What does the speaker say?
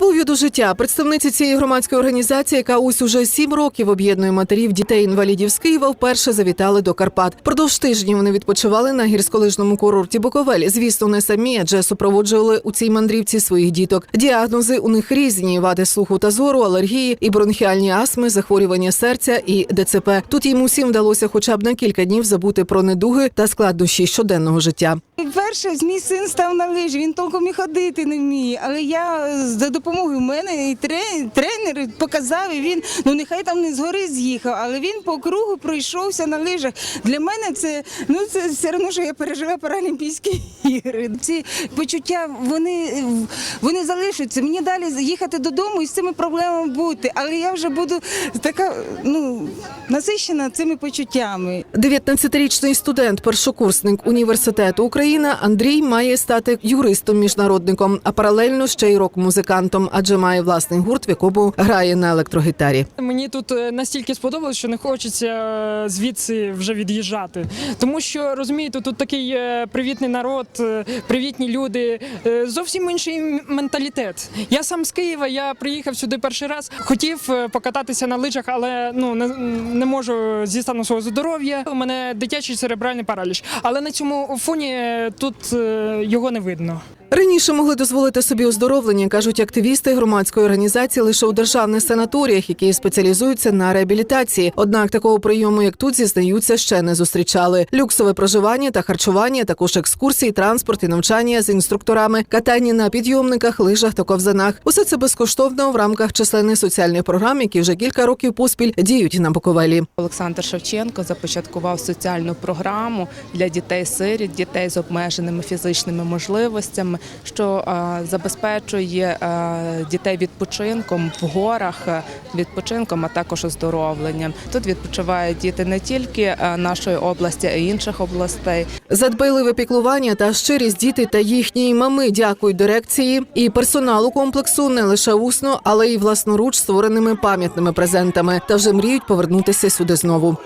любов'ю до життя представниці цієї громадської організації, яка ось уже сім років об'єднує матерів дітей інвалідів з Києва, вперше завітали до Карпат. Продовж тижнів вони відпочивали на гірськолижному курорті Буковель. Звісно, не самі, адже супроводжували у цій мандрівці своїх діток. Діагнози у них різні: вади слуху та зору, алергії, і бронхіальні астми, захворювання серця і ДЦП. Тут їм усім вдалося хоча б на кілька днів забути про недуги та складнощі щоденного життя. Перше, мій син став на лижі, він толком і ходити не вміє. Але я е, за допомогою мене і тренер, показав, і він ну нехай там не згори з'їхав, але він по кругу пройшовся на лижах. Для мене це ну це все одно, що я пережила Паралімпійські ігри. Ці почуття вони, вони залишаться. Мені далі їхати додому і з цими проблемами бути. Але я вже буду така ну насищена цими почуттями. 19-річний студент, першокурсник університету Україна Андрій має стати юристом-міжнародником, а паралельно ще й рок-музикантом, адже має власний гурт, в якому грає на електрогітарі. Мені тут е, настільки сподобалось, що не хочеться е, звідси вже від'їжджати. Тому що розумієте, тут такий е, привітний народ, привітні люди, зовсім інший менталітет. Я сам з Києва, я приїхав сюди перший раз. Хотів покататися на лижах, але ну не, не можу зі стану свого здоров'я. У мене дитячий церебральний параліч. Але на цьому фоні тут е, його не видно. Раніше могли дозволити собі оздоровлення, кажуть активісти громадської організації лише у державних санаторіях, які спеціалізуються на реабілітації. Однак такого прийому, як тут, зізнаються, ще не зустрічали. Люксове проживання та харчування, також екскурсії, транспорт і навчання з інструкторами, катання на підйомниках, лижах та ковзанах. Усе це безкоштовно в рамках численних соціальних програм, які вже кілька років поспіль діють на Буковелі. Олександр Шевченко започаткував соціальну програму для дітей-сиріт, дітей з обмеженими фізичними можливостями, що е, забезпечує е, дітей відпочинком в горах, е, відпочинком, а також оздоровленням. Тут відпочивають діти не тільки нашої області, а й інших областей. За дбайливе піклування та щирість діти та їхні мами дякують дирекції і персоналу комплексу не лише усно, але й власноруч створеними пам'ятними презентами. Та вже мріють повернутися сюди знову.